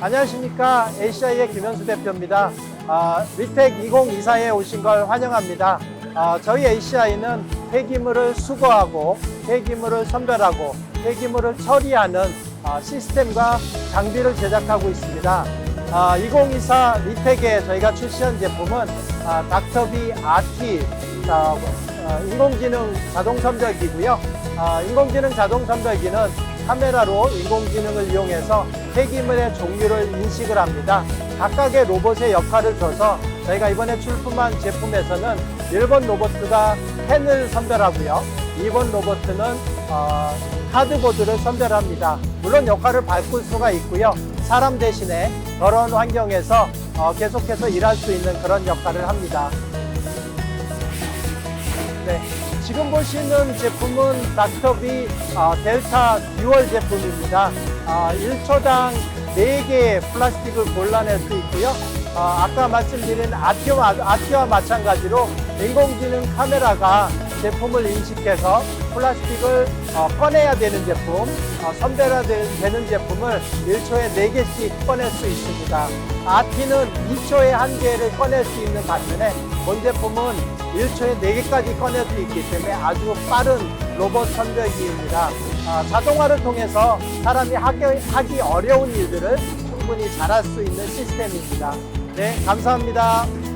안녕하십니까. ACI의 김현수 대표입니다. 아, 리텍 2024에 오신 걸 환영합니다. 아, 저희 ACI는 폐기물을 수거하고 폐기물을 선별하고 폐기물을 처리하는 아, 시스템과 장비를 제작하고 있습니다. 아, 2024 리텍에 저희가 출시한 제품은 아, 닥터비 RT 아, 어, 인공지능 자동 선별기고요. 아, 인공지능 자동 선별기는 카메라로 인공지능을 이용해서 폐기물의 종류를 인식을 합니다. 각각의 로봇의 역할을 줘서 저희가 이번에 출품한 제품에서는 1번 로봇가 펜을 선별하고요. 2번 로봇은 어, 카드보드를 선별합니다. 물론 역할을 바꿀 수가 있고요. 사람 대신에 더러운 환경에서 어, 계속해서 일할 수 있는 그런 역할을 합니다. 지금 보시는 제품은 닥터비 아, 델타 듀얼 제품입니다. 아, 1초당 4개의 플라스틱을 골라낼 수 있고요. 아, 아까 말씀드린 아티와, 아티와 마찬가지로 인공지능 카메라가 제품을 인식해서 플라스틱을 어, 꺼내야 되는 제품, 어, 선별되는 제품을 1초에 4개씩 꺼낼 수 있습니다. 아티는 2초에 1개를 꺼낼 수 있는 반면에 본 제품은 1초에 4개까지 꺼낼 수 있기 때문에 아주 빠른 로봇 선별기입니다. 아, 자동화를 통해서 사람이 하기 어려운 일들을 충분히 잘할 수 있는 시스템입니다. 네, 감사합니다.